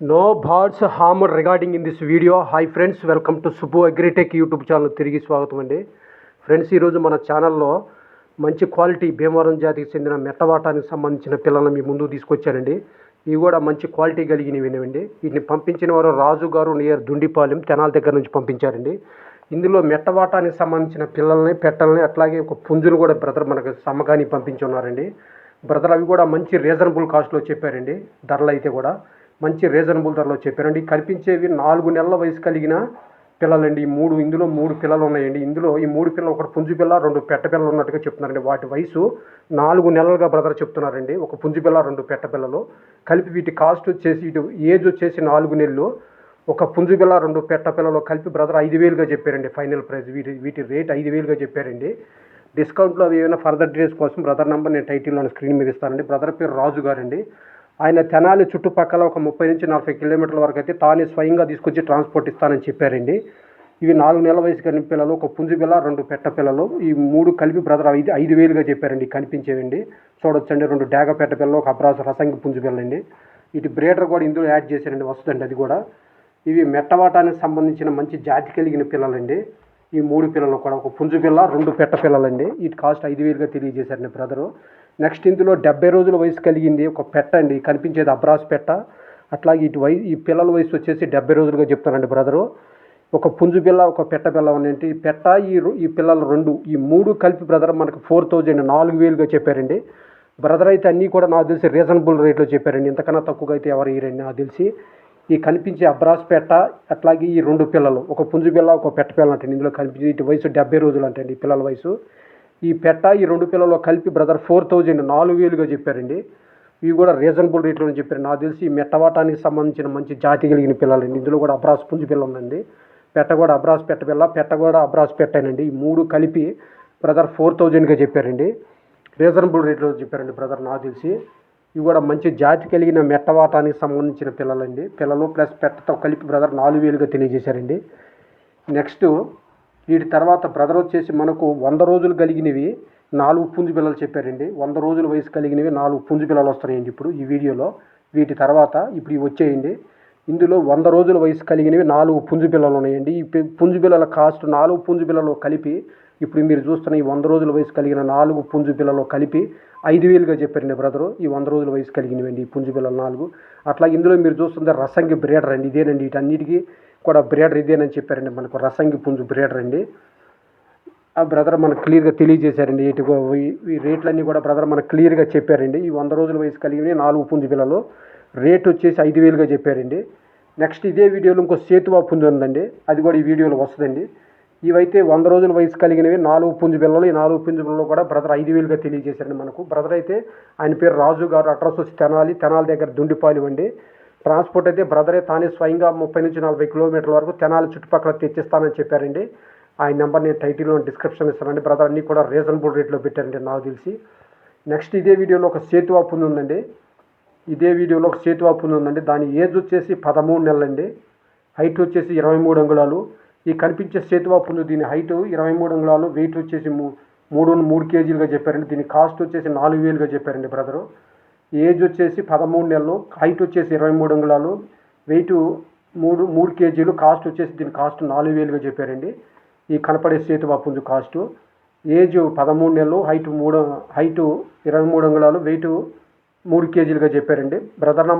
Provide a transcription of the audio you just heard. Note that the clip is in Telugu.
No birds harmed regarding in this video hi friends welcome to Subbu agritech YouTube channel తిరిగి స్వాగతం అండి. ఫ్రెండ్స్ ఈరోజు మన ఛానల్లో మంచి క్వాలిటీ భీమవరం జాతికి చెందిన మెట్టవాటానికి సంబంధించిన పిల్లలను మీ ముందు తీసుకొచ్చానండి. ఇవి కూడా మంచి క్వాలిటీ కలిగినవినండి వీటిని పంపించిన వారు రాజు గారు నియర్ దుండిపాలెం తెనాల దగ్గర నుంచి పంపించారండి. ఇందులో మెట్టవాటానికి సంబంధించిన పిల్లల్ని పెట్టల్ని అట్లాగే ఒక పుంజును కూడా బ్రదర్ మనకు సమ్మకానికి పంపించి ఉన్నారండి. బ్రదర్ అవి కూడా మంచి రీజనబుల్ కాస్ట్లో చెప్పారండి. ధరలు అయితే కూడా మంచి రీజనబుల్ ధరలో చెప్పారండి. కనిపించేవి నాలుగు నెలల వయసు కలిగిన పిల్లలండి. ఈ మూడు ఇందులో మూడు పిల్లలు ఉన్నాయండి. ఇందులో ఈ మూడు పిల్లలు ఒకటి పుంజు పిల్ల రెండు పెట్ట పిల్లలు ఉన్నట్టుగా చెప్తున్నారండి. వాటి వయసు నాలుగు నెలలుగా బ్రదర్ చెప్తున్నారండి. ఒక పుంజు పిల్ల రెండు పెట్ట పిల్లలు. కలిపి వీటి కాస్ట్ వచ్చేసి ఇటు ఏజ్ వచ్చేసి నాలుగు నెలలు. ఒక పుంజు పిల్ల రెండు పెట్ట పిల్లలు కలిపి బ్రదర్ ఐదు వేలుగా చెప్పారండి. ఫైనల్ ప్రైస్ వీటి వీటి రేట్ ఐదు వేలుగా చెప్పారండి. డిస్కౌంట్లో అవి ఏమైనా ఫర్దర్ డీటెయిల్స్ కోసం బ్రదర్ నెంబర్ నేను టైటిల్లో స్క్రీన్ మీద ఇస్తానండి. బ్రదర్ పేరు రాజు గారండి. ఆయన తెనాలి చుట్టుపక్కల ఒక ముప్పై నుంచి నలభై కిలోమీటర్ల వరకు అయితే తానే స్వయంగా తీసుకొచ్చి ట్రాన్స్పోర్ట్ ఇస్తానని చెప్పారండి. ఇవి నాలుగు నెలల వయసు కలిగిన పిల్లలు ఒక పుంజు పిల్ల రెండు పెట్ట పిల్లలు. ఈ మూడు కలిపి బ్రదర్ ఐదు ఐదు వేలుగా చెప్పారండి కనిపించేవండి. చూడొచ్చండి రెండు డాగ పెట్ట పిల్లలు ఒక అబ్రాస రసంగి పుంజు పిల్లండి ఇటు బ్రేడర్ కూడా ఇందులో యాడ్ చేశారండి వస్తుందండి అది కూడా. ఇవి మెట్టవాటానికి సంబంధించిన మంచి జాతి కలిగిన పిల్లలండి. ఈ మూడు పిల్లలు కూడా ఒక పుంజు పిల్ల రెండు పెట్ట పిల్లలండి. వీటి కాస్ట్ ఐదు వేలుగా తెలియజేశారండి బ్రదరు నెక్స్ట్ ఇందులో డెబ్బై రోజుల వయసు కలిగింది. ఒక పెట్ట అండి. కనిపించేది అబ్రాస్ పెట్ట. అట్లాగే ఇటు వయసు ఈ పిల్లల వయసు వచ్చేసి డెబ్బై రోజులుగా చెప్తానండి బ్రదరు. ఒక పుంజు పిల్ల ఒక పెట్ట పిల్ల ఉన్నింటి ఈ పెట్ట ఈ ఈ పిల్లలు రెండు ఈ మూడు కలిపి బ్రదర్ మనకు ఫోర్ థౌజండ్ నాలుగు వేలుగా చెప్పారండి. బ్రదర్ అయితే అన్నీ కూడా నాకు తెలిసి రీజనబుల్ రేట్లో చెప్పారండి. ఇంతకన్నా తక్కువగా అయితే ఎవరు ఇయ్యరండి నాకు తెలిసి. ఈ కనిపించే అబ్రాస్ పెట్ట అట్లాగే ఈ రెండు పిల్లలు ఒక పుంజు పిల్ల ఒక పెట్ట పిల్ల అంటే ఇందులో కనిపించే ఇటు వయసు డెబ్బై రోజులు అంటే ఈ పిల్లల వయసు. ఈ పెట్ట ఈ రెండు పిల్లలు కలిపి బ్రదర్ ఫోర్ థౌజండ్ నాలుగు వేలుగా చెప్పారండి. ఇవి కూడా రీజనబుల్ రేట్లోనే చెప్పారు. నాకు తెలిసి ఈ మెట్టవాటానికి సంబంధించిన మంచి జాతి కలిగిన పిల్లలండి. ఇందులో కూడా అబ్రాస్ పుంజు పిల్ల ఉందండి. పెట్ట కూడా అబ్రాస్ పెట్ట పిల్ల పెట్ట కూడా అబ్రాస్ పెట్టానండి. ఈ మూడు కలిపి బ్రదర్ ఫోర్ థౌజండ్గా చెప్పారండి. రీజనబుల్ రేట్లో చెప్పారండి బ్రదర్ నాకు తెలిసి. ఇవి కూడా మంచి జాతి కలిగిన మెట్టవాటానికి సంబంధించిన పిల్లలండి. పిల్లలు ప్లస్ పెట్టతో కలిపి బ్రదర్ నాలుగు వేలుగా తెలియజేశారండి. నెక్స్ట్ వీటి తర్వాత బ్రదర్ వచ్చేసి మనకు వంద రోజులు కలిగినవి నాలుగు పుంజు పిల్లలు చెప్పారండి. వంద రోజుల వయసు కలిగినవి నాలుగు పుంజు పిల్లలు వస్తున్నాయండి ఇప్పుడు ఈ వీడియోలో. వీటి తర్వాత ఇప్పుడు ఇవి వచ్చేయండి. ఇందులో వంద రోజుల వయసు కలిగినవి నాలుగు పుంజు పిల్లలు ఉన్నాయండి. ఈ పుంజు పిల్లల కాస్ట్ నాలుగు పుంజు పిల్లలు కలిపి ఇప్పుడు మీరు చూస్తున్న ఈ వంద రోజుల వయసు కలిగిన నాలుగు పుంజు పిల్లలు కలిపి ఐదు వేలుగా చెప్పారండి బ్రదరు. ఈ వంద రోజుల వయసు కలిగినవండి ఈ పుంజు పిల్లలు నాలుగు. అట్లా ఇందులో మీరు చూస్తుంది రసంగి బ్రేడర్ అండి. ఇదేనండి వీటన్నిటికీ కూడా బ్రేడర్ ఇదేనని చెప్పారండి. మనకు రసంగి పుంజు బ్రేడర్ అండి. ఆ బ్రదర్ మనకు క్లియర్గా తెలియజేశారండి. ఇటు ఈ- ఈ రేట్లన్నీ కూడా బ్రదర్ మనకు క్లియర్గా చెప్పారండి. ఈ వంద రోజుల వయసు కలిగిన నాలుగు పుంజు పిల్లలు. రేట్ వచ్చేసి ఐదు వేలుగా చెప్పారండి. నెక్స్ట్ ఇదే వీడియోలో ఇంకో సేతువా పుంజు ఉందండి. అది కూడా ఈ వీడియోలో వస్తుందండి. ఇవైతే వంద రోజుల వయసు కలిగినవి నాలుగు పుంజు పిల్లలు. ఈ నాలుగు పుంజు పిల్లలు కూడా బ్రదర్ ఐదు వేలుగా తెలియజేశారండి మనకు. బ్రదర్ అయితే ఆయన పేరు రాజు గారు అడ్రస్ వచ్చి తెనాలి. తెనాలి దగ్గర దుండిపాలి అండి. ట్రాన్స్పోర్ట్ అయితే బ్రదరే తానే స్వయంగా ముప్పై నుంచి నలభై కిలోమీటర్ల వరకు తెనాలి చుట్టుపక్కల తెచ్చిస్తానని చెప్పారండి. ఆయన నెంబర్ నేను టైటిల్లో డిస్క్రిప్షన్ ఇస్తానండి. బ్రదర్ అన్నీ కూడా రీజనబుల్ రేట్లో పెట్టారండి నాకు తెలిసి. నెక్స్ట్ ఇదే వీడియోలో ఒక సేతు పుంజు ఉందండి. ఇదే వీడియోలో ఒక సేతువా పుంజు ఉందండి. దాని ఏజ్ వచ్చేసి పదమూడు నెలలండి. హైట్ వచ్చేసి ఇరవై మూడు అంగుళాలు. ఈ కనిపించే సేతువా పుంజు దీని హైట్ ఇరవై మూడు అంగుళాలు. వెయిట్ వచ్చేసి మూ- మూడు మూడు కేజీలుగా చెప్పారండి. దీని కాస్ట్ వచ్చేసి నాలుగు వేలుగా చెప్పారండి బ్రదరు. ఏజ్ వచ్చేసి పదమూడు నెలలు హైట్ వచ్చేసి ఇరవై మూడు అంగుళాలు వెయిట్ మూడు మూడు కేజీలు కాస్ట్ వచ్చేసి దీని కాస్ట్ నాలుగు వేలుగా చెప్పారండి. ఈ కనపడే సేతు పుంజు కాస్ట్ ఏజ్ పదమూడు నెలలు హైట్ మూడు హైట్ ఇరవై మూడు అంగుళాలు వెయిట్ మూడు కేజీలుగా చెప్పారండి. Brother number